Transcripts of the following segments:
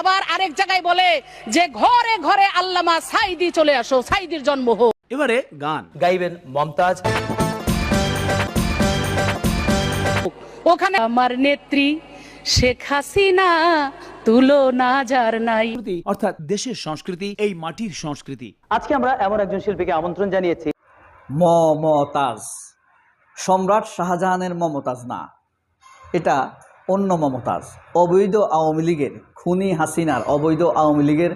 আবার আরেক জায়গায় বলে যে ঘরে ঘরে আল্লামা সাইদি চলে আসো সাইদির জন্ম হোক। এবারে গান। গাইবেন মমতাজ। ওখানে আমার নেত্রী শেখ হাসিনা তুলনা যার নাই। অর্থাৎ দেশের সংস্কৃতি এই মাটির সংস্কৃতি। আজকে আমরা এমন একজন শিল্পীকে আমন্ত্রণ জানিয়েছি। মমতাজ। সম্রাট শাহজাহানের মমতাজ না। এটা অন্য মমতাজ, অবৈধ আওয়ামী লীগের খুনি হাসিনার অবৈধ আওয়ামী লীগের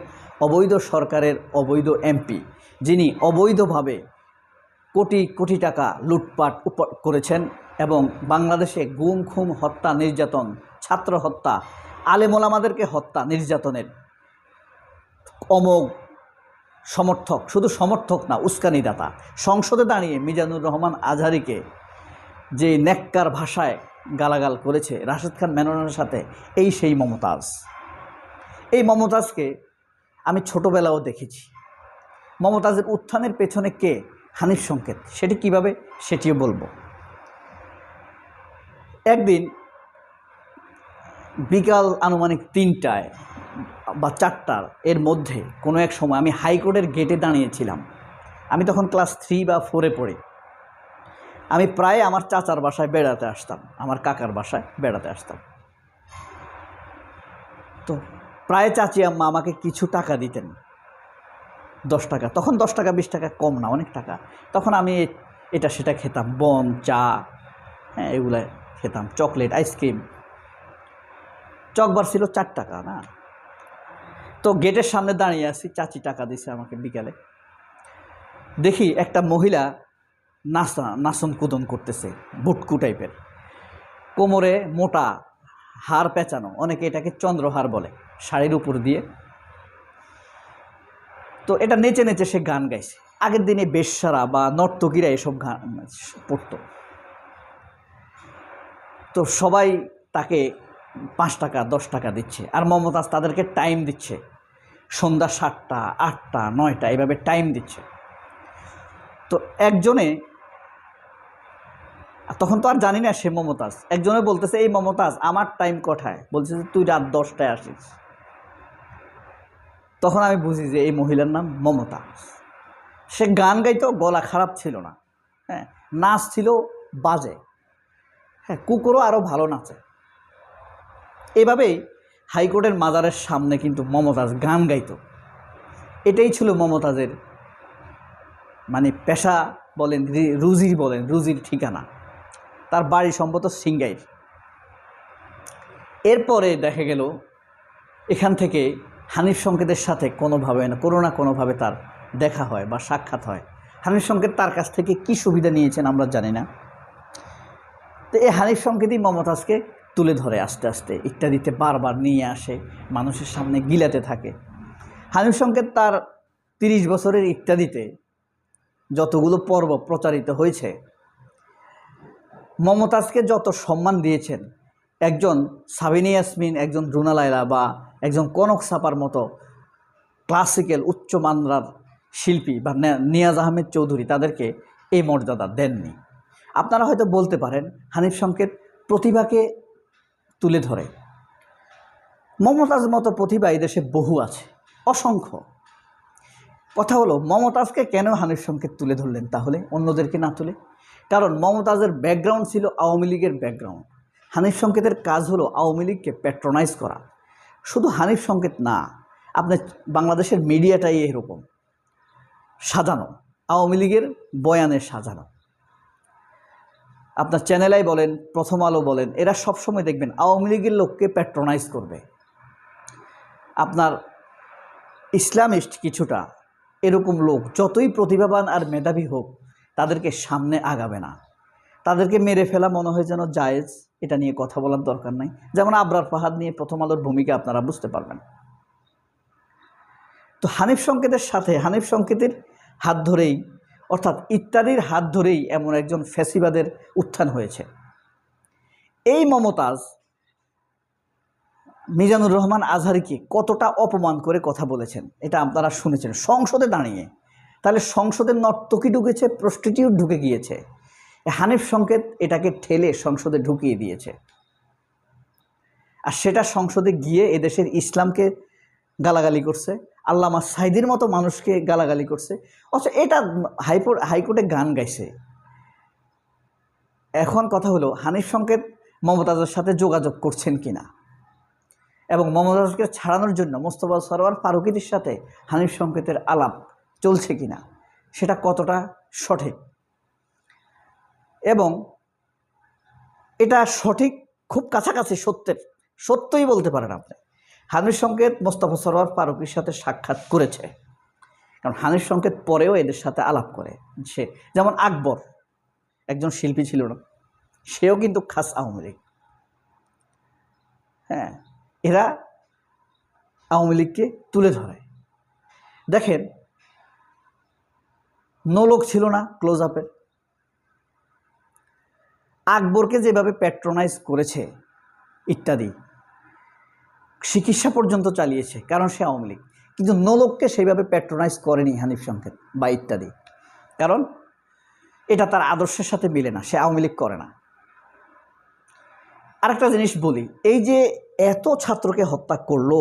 অবৈধ সরকারের অবৈধ এমপি, যিনি অবৈধভাবে কোটি কোটি টাকা লুটপাট করেছেন এবং বাংলাদেশে গুম খুম হত্যা, নির্যাতন, ছাত্র হত্যা আলেমোলামাদেরকে হত্যা, নির্যাতনের অমোঘ সমর্থক, শুধু সমর্থক না, উস্কানিদাতা। সংসদে দাঁড়িয়ে মিজানুর রহমান আজহারিকে যে নেককার ভাষায় গালাগাল করেছে রাশেদ খান মেননের সাথে, এই সেই মমতাজ। এই মমতাজকে আমি ছোটোবেলাও দেখেছি। মমতাজের উত্থানের পেছনে কে? হানিফ সংকেত। সেটি কীভাবে? সেটিও বলব। একদিন বিকাল আনুমানিক তিনটায় বা চারটার এর মধ্যে কোনো এক সময় আমি হাইকোর্টের গেটে দাঁড়িয়েছিলাম। আমি তখন ক্লাস থ্রি বা ফোরে পড়ি। আমি প্রায় আমার চাচার বাসায় বেড়াতে আসতাম, আমার কাকার বাসায় বেড়াতে আসতাম। তো প্রায় চাচি আম্মা আমাকে কিছু টাকা দিতেন। দশ টাকা, তখন দশ টাকা, বিশ টাকা কম না, অনেক টাকা। তখন আমি এটা সেটা খেতাম বন চা হ্যাঁ এগুলো খেতাম, চকলেট, আইসক্রিম। চকবার ছিল চার টাকা, না? তো গেটের সামনে দাঁড়িয়ে আছি, চাচি টাকা দিছে আমাকে বিকালে। দেখি একটা মহিলা নাচা নাচন কুদন করতেছে বুটকু টাইপের। কোমরে মোটা হার পেঁচানো, অনেকে এটাকে চন্দ্রহার বলে, শাড়ির উপর দিয়ে। তো এটা নেচে নেচে সে গান গাইছে। আগের দিনে বেশ্যারা বা নর্তকীরা এসব গান পড়তো। তো সবাই তাকে পাঁচ টাকা, দশ টাকা দিচ্ছে, আর মমতাজ তাদেরকে টাইম দিচ্ছে। সন্ধ্যা সাতটা, আটটা, নয়টা, এভাবে টাইম দিচ্ছে। তো একজনে তখন তো আর জানি না সে মমতাজ। একজনে বলতেছে, এই মমতাজ, আমার টাইম কোঠায় বলছে যে, তুই রাত দশটায় আসিস। তখন আমি বুঝি যে, এই মহিলার নাম মমতাজ। সে গান গাইতেও গলা খারাপ ছিল না। হ্যাঁ নাচ ছিল বাজে। হ্যাঁ কুকুরও আরও ভালো নাচে। এভাবেই হাইকোর্টের মাজারের সামনে কিন্তু মমতাজ গান গাইত। এটাই ছিল মমতাজের মানে পেশা বলেন রি- রুজির বলেন, রুজির ঠিকানা। তার বাড়ি সম্ভবত সিঙ্গাইর। এরপরে দেখা গেল এখান থেকে হানিফ সংকেতের সাথে কোনোভাবে না, কোনো না কোনোভাবে তার দেখা হয় বা সাক্ষাৎ হয়। হানিফ সংকেত তার কাছ থেকে কি সুবিধা নিয়েছেন আমরা জানি না। তো এই হানিফ সংকেতই মমতাজকে তুলে ধরে আস্তে আস্তে, ইত্যাদিতে বারবার নিয়ে আসে, মানুষের সামনে গিলাতে থাকে। হানিফ সংকেত তার তিরিশ বছরের ইত্যাদিতে যতগুলো পর্ব প্রচারিত হয়েছে মমতাজকে যত সম্মান দিয়েছেন, একজন সাবিনী ইয়াসমিন, একজন রুনা লায়লা বা একজন কনক সাপার মতো ক্লাসিক্যাল উচ্চ মানরার শিল্পী বা নিয়াজ আহমেদ চৌধুরী তাদেরকে এই মর্যাদা দেননি। আপনারা হয়তো বলতে পারেন, হানিফ সংকেত প্রতিভাকে তুলে ধরে। মমতাজ মতো প্রতিভা দেশে বহু আছে, অসংখ্য। কথা হলো, মমতাজকে কেন হানিফ সংকেত তুলে ধরলেন তাহলে, অন্যদেরকে না তুলে? কারণ মমতাজের ব্যাকগ্রাউন্ড ছিল আওয়ামী লীগের ব্যাকগ্রাউন্ড হানিফ সংকেতের কাজ হলো আওয়ামী লীগকে প্যাট্রোনাইজ করা। শুধু হানিফ সংকেত না আপনার বাংলাদেশের মিডিয়াটাই এরকম। সাজানো, আওয়ামী লীগের বয়ানের সাজানো। আপনার চ্যানেলাই বলেন, প্রথম আলো বলেন, এরা সবসময় দেখবেন আওয়ামী লীগের লোককে প্যাট্রোনাইজ করবে। আপনার ইসলামিস্ট কিছুটা, এরকম লোক, যতই প্রতিভাবান আর মেধাবী হোক তাদেরকে সামনে আগাবে না। তাদেরকে মেরে ফেলা মনে হয় যেন জায়েজ। এটা নিয়ে কথা বলার দরকার নাই। যেমন আবরার ফাহাদ নিয়ে প্রথম আলোর ভূমিকা আপনারা বুঝতে পারবেন। তো হানিফ সংকেতের সাথে, হানিফ সংকেতের হাত ধরেই, অর্থাৎ ইত্যাদির হাত ধরেই এমন একজন ফ্যাসিবাদের উত্থান হয়েছে। এই মমতাজ মিজানুর রহমান আজহারিকে কতটা অপমান করে কথা বলেছেন, এটা আপনারা শুনেছেন। সংসদে দাঁড়িয়ে তাহলে সংসদে নর্তকী ঢুকেছে প্রস্টিটিউট ঢুকে গিয়েছে। হানিফ সংকেত এটাকে ঠেলে সংসদে ঢুকিয়ে দিয়েছে। আর সেটা সংসদে গিয়ে এদেশের ইসলামকে গালাগালি করছে, আল্লামা সাইদির মতো মানুষকে গালাগালি করছে। অথচ এটা হাইকোর্ট, হাইকোর্টে গান গাইছে। এখন কথা হলো, হানিফ সংকেত মমতাজের সাথে যোগাযোগ করছেন কিনা? এবং মমতাজকে ছাড়ানোর জন্য মোস্তফা সরোয়ার ফারুকিদের সাথে হানিফ সংকেতের আলাপ চলছে কিনা সেটা কতটা সঠিক? এবং এটা সঠিক খুব কাছাকাছি সত্যের, সত্যই বলতে পারেন আপনি। হানিফ সংকেত মোস্তফা সরোয়ার ফারুকির সাথে সাক্ষাৎ করেছে। কারণ হানিফ সংকেত পরেও এদের সাথে আলাপ করে। সে যেমন আকবর, একজন শিল্পী ছিল না, সেও কিন্তু খাস আওয়ামী লীগ। হ্যাঁ এরা আওয়ামী লীগকে তুলে ধরে। দেখেন নোলক ছিল না ক্লোজ আপের আকবরকে যেভাবে প্যাট্রোনাইজ করেছে, ইত্যাদি, চিকিৎসা পর্যন্ত চালিয়েছে, কারণ সে আওয়ামী লীগ। কিন্তু নোলককে সেইভাবে প্যাট্রোনাইজ করেনি হানিফ সংকেত, বা ইত্যাদি। কারণ এটা তার আদর্শের সাথে মিলে না, সে আওয়ামী লীগ করে না। আরেকটা জিনিস বলি, এই যে এত ছাত্রকে হত্যা করল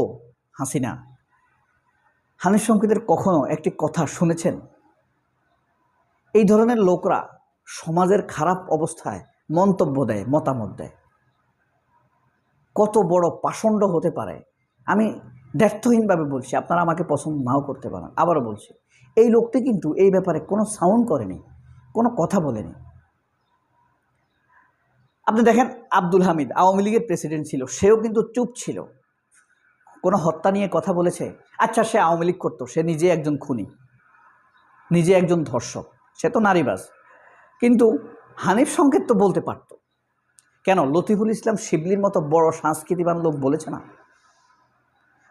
হাসিনা, হানিফ সংকেতের কখনো একটি কথা শুনেছেন? এই ধরনের লোকরা সমাজের খারাপ অবস্থায় মন্তব্য দেয়, মতামত দেয়। কত বড় পাষণ্ড হতে পারে। আমি ব্যর্থহীনভাবে বলছি, আপনারা আমাকে পছন্দ নাও করতে পারেন, আবারও বলছি, এই লোকটি কিন্তু এই ব্যাপারে কোনো সাউন্ড করেনি, কোনো কথা বলেনি। আপনি দেখেন, আব্দুল হামিদ আওয়ামী লীগের প্রেসিডেন্ট ছিল, সেও কিন্তু চুপ ছিল। কোনো হত্যা নিয়ে কথা বলেছে আচ্ছা সে আওয়ামী লীগ করতো, সে নিজে একজন খুনি, নিজে একজন ধর্ষক। সে তো নারীবাজ। কিন্তু হানিফ সংকেত তো বলতে পারত। কেন? লতিফুল ইসলাম শিবলির মতো বড় সংস্কৃতিবান লোক বলেছে না?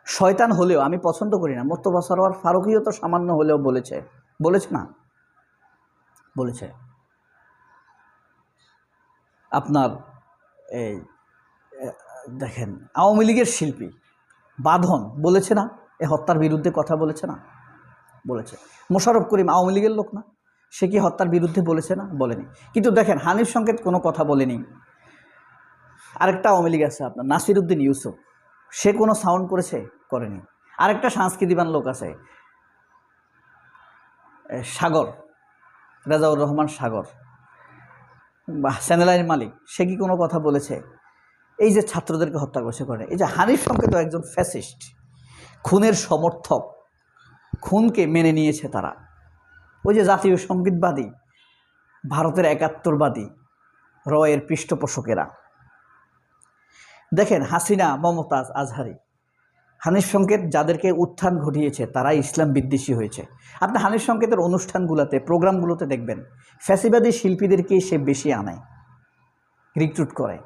শয়তান হলেও, আমি পছন্দ করি না, মোস্তফা সরোয়ার ফারুকিও তো সামান্য হলেও বলেছে। বলেছে না? বলেছে। আপনার এই দেখেন, আওয়ামী লীগের শিল্পী, বাঁধন, বলেছে না? এ হত্যার বিরুদ্ধে কথা বলেছে না? বলেছে। মোশারফ করিম আওয়ামী লীগের লোক না? সে কি হত্যার বিরুদ্ধে বলেছে না? বলেনি। কিন্তু দেখেন, হানিফ সংকেত কোনো কথা বলেনি। আরেকটা আওয়ামী লীগ আছে আপনার নাসির উদ্দিন ইউসুফ। সে কোনো সাউন্ড করেছে? করেনি। আরেকটা সংস্কৃতিবান লোক আছে সাগর, রাজাউর রহমান সাগর। বা স্যানেলাইন মালিক, সে কি কোনো কথা বলেছে? এই যে ছাত্রদেরকে হত্যা করেছে করে এই যে হানিফ সংকেত একজন ফ্যাসিস্ট খুনের সমর্থক, খুনকে মেনে নিয়েছে তারা। ওই যে জাতীয় সঙ্গীতবাদী, ভারতের একাত্তরবাদী, রয়ের পৃষ্ঠপোষকেরা। দেখেন হাসিনা, মমতাজ, আজহারি। হানিফ সংকেত যাদেরকে উত্থান ঘটিয়েছে তারা ইসলাম বিদ্বেষী হয়েছে। আপনি হানিফ সংকেতের অনুষ্ঠানগুলোতে, প্রোগ্রামগুলোতে দেখবেন, ফ্যাসিবাদী শিল্পীদেরকে সে বেশি আনে রিক্রুট করে।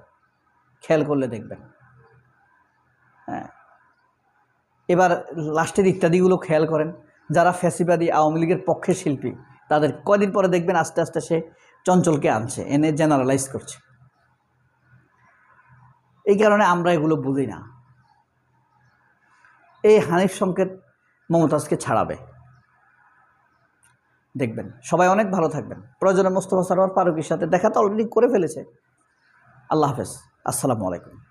খেয়াল করলে দেখবেন। হ্যাঁ। এবার লাস্টের ইত্যাদিগুলো খেয়াল করেন। যারা ফ্যাসিবাদী আওয়ামী লীগের পক্ষে শিল্পী, তাদের কয়দিন পরে দেখবেন আস্তে আস্তে সে চঞ্চলকে আনছে, এনে জেনারেলাইজ করছে। এই কারণে আমরা এগুলো বুঝি না। এই হানিফ সংকেত মমতাজকে ছাড়াবে। দেখবেন, সবাই অনেক ভালো থাকবেন। প্রয়োজনে মোস্তফা সরোয়ার ফারুকের সাথে দেখা তো অলরেডি করে ফেলেছে। আল্লাহ হাফেজ, আসসালামু আলাইকুম।